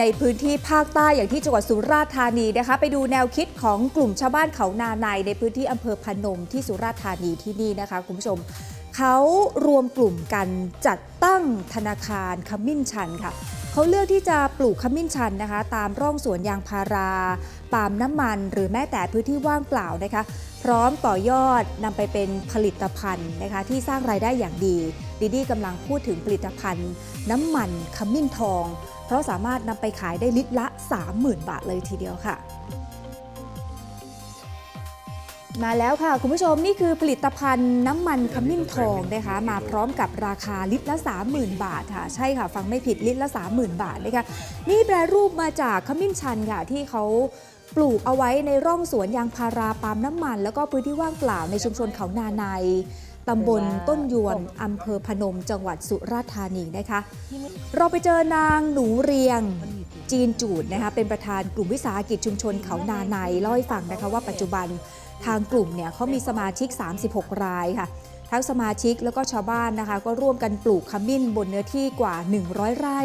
ในพื้นที่ภาคใต้อย่างที่จังหวัดสุราษฎร์ธานีนะคะ ไปดูแนวคิดของกลุ่มชาวบ้านเขานาในในพื้นที่อำเภอพนมที่สุราษฎร์ธานีที่นี่นะคะคุณผู้ชมเขารวมกลุ่มกันจัดตั้งธนาคารขมิ้นชันค่ะเขาเลือกที่จะปลูกขมิ้นชันนะคะ ตามร่องสวนยางพาราปาล์มน้ำมันหรือแม้แต่พื้นที่ว่างเปล่านะคะ พร้อมต่อยอดนำไปเป็นผลิตภัณฑ์นะคะ ที่สร้างรายได้อย่างดีดีดีกำลังพูดถึงผลิตภัณฑ์ น้ำมันขมิ้นทอง เพราะสามารถนำไปขายได้ลิตรละ 30,000 บาทเลยทีเดียวค่ะมาแล้วค่ะ คุณผู้ชมนี่คือผลิตภัณฑ์น้ำมันขมิ้นทองนะคะ มาพร้อมกับราคาลิตรละ 30,000 บาทค่ะ ใช่ค่ะฟังไม่ผิดลิตรละ 30,000 บาทนะคะนี่แปรรูปมาจากขมิ้นชันค่ะที่เขาปลูกเอาไว้ในร่องสวนยางพาราปาล์มน้ำมัน แล้วก็พื้นที่ว่างเปล่าในชุมชนเขานาใน ตำบลต้นยวนอำเภอพนม จังหวัดสุราษฎร์ธานีนะคะ เราไปเจอนางหนูเรียงจีนจูดนะคะเป็นประธานกลุ่มวิสาหกิจชุมชนเขานาในเล่าให้ฟังนะคะว่าปัจจุบันทางกลุ่มเนี่ยเขามีสมาชิก 36 รายค่ะทั้งสมาชิกแล้วก็ชาวบ้านนะคะ ก็ร่วมกันปลูกขมิ้นบนเนื้อที่กว่า 100 ไร่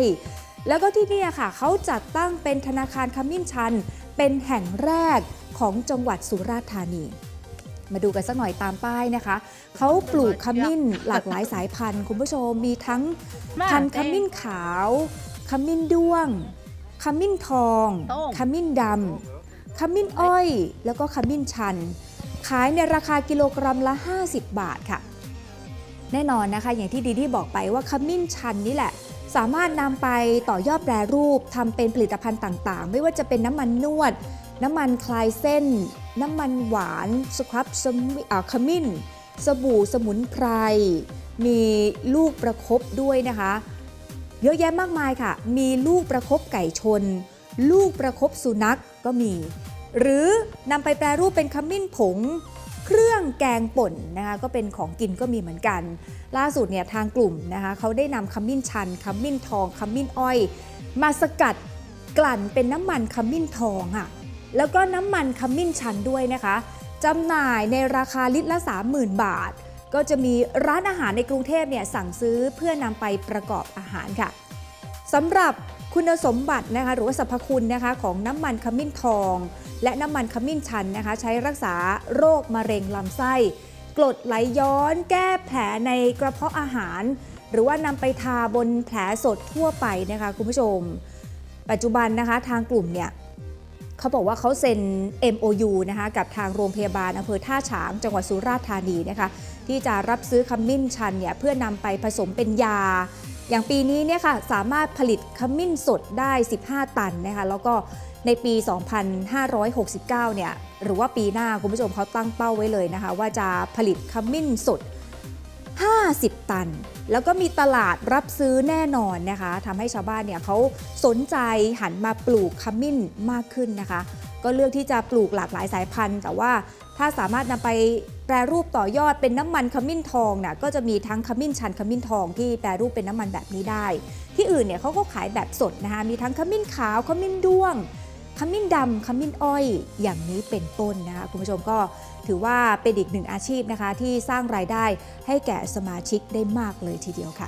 แล้วก็ที่เนี่ยค่ะเขาจัดตั้งเป็นธนาคารขมิ้นชัน เป็นแห่งแรกของจังหวัดสุราษฎร์ธานี มาดูกันสักหน่อยตามป้ายนะคะ เขาปลูกขมิ้นหลากหลายสายพันธุ์คุณผู้ชมมีทั้งพันธุ์ขมิ้นขาว ขมิ้นด้วง ขมิ้นทอง ขมิ้นดำ ขมิ้นอ้อย แล้วก็ขมิ้นชัน ขายในราคากิโลกรัมละ 50 บาทค่ะ แน่นอนนะคะ อย่างที่ดีดีบอกไปว่าขมิ้นชันนี่แหละสามารถนำไปต่อยอดแปรรูปทำเป็นผลิตภัณฑ์ต่างๆ ไม่ว่าจะเป็นน้ำมันนวด น้ำมันคลายเส้น น้ำมันหวานสครับสมิอขมิ้น สบู่สมุนไพร มีลูกประคบด้วยนะคะ เยอะแยะมากมายค่ะ มีลูกประคบไก่ชน ลูกประคบสุนัขก็มี หรือนำไปแปรรูปเป็นขมิ้นผงเครื่องแกงป่นนะคะก็เป็นของกินก็มีเหมือนกัน ล่าสุดเนี่ยทางกลุ่มนะคะเขาได้นำขมิ้นชันขมิ้นทองขมิ้นอ้อย มาสกัดกลั่นเป็นน้ำมันขมิ้นทองค่ะ แล้วก็น้ำมันขมิ้นชันด้วยนะคะจำหน่ายในราคาลิตรละ 30,000 บาท ก็จะมีร้านอาหารในกรุงเทพเนี่ยสั่งซื้อเพื่อนำไปประกอบอาหารค่ะสำหรับคุณสมบัตินะคะหรือว่าสรรพคุณนะคะของน้ำมันขมิ้นทอง และน้ำมันขมิ้นชันนะคะ ใช้รักษาโรคมะเร็งลำไส้ กรดไหลย้อน แก้แผลในกระเพาะอาหาร หรือว่านำไปทาบนแผลสดทั่วไปนะคะคุณผู้ชม ปัจจุบันนะคะทางกลุ่มเนี่ย เขาบอกว่าเขาเซ็น MOU นะคะกับทางโรงพยาบาลอำเภอท่าฉางจังหวัดสุราษฎร์ธานีนะคะที่จะรับซื้อขมิ้นชันเนี่ยเพื่อนำไปผสมเป็นยา อย่างปีนี้เนี่ยค่ะสามารถผลิตขมิ้นสดได้ 15 ตันนะคะแล้วก็ในปี 2569 เนี่ยหรือว่าปีหน้าคุณผู้ชมเขาตั้งเป้าไว้เลยนะคะว่าจะผลิตขมิ้นสด 50 ตัน แล้วก็มีตลาดรับซื้อแน่นอนนะคะทำให้ชาวบ้านเนี่ยเขาสนใจหันมาปลูกขมิ้นมากขึ้นนะคะ ก็เลือกที่จะปลูกหลากหลายสายพันธุ์ แต่ว่าถ้าสามารถนำไปแปรรูปต่อยอดเป็นน้ำมันขมิ้นทองน่ะก็จะมีทั้งขมิ้นชันขมิ้นทองที่แปรรูปเป็นน้ำมันแบบนี้ได้ ที่อื่นเนี่ยเขาก็ขายแบบสดนะคะมีทั้งขมิ้นขาวขมิ้นด้วง ขมิ้นดำขมิ้นอ้อยอย่างนี้เป็นต้นนะคะคุณผู้ชมก็ถือว่าเป็นอีกหนึ่งอาชีพนะคะที่สร้างรายได้ให้แก่สมาชิกได้มากเลยทีเดียวค่ะ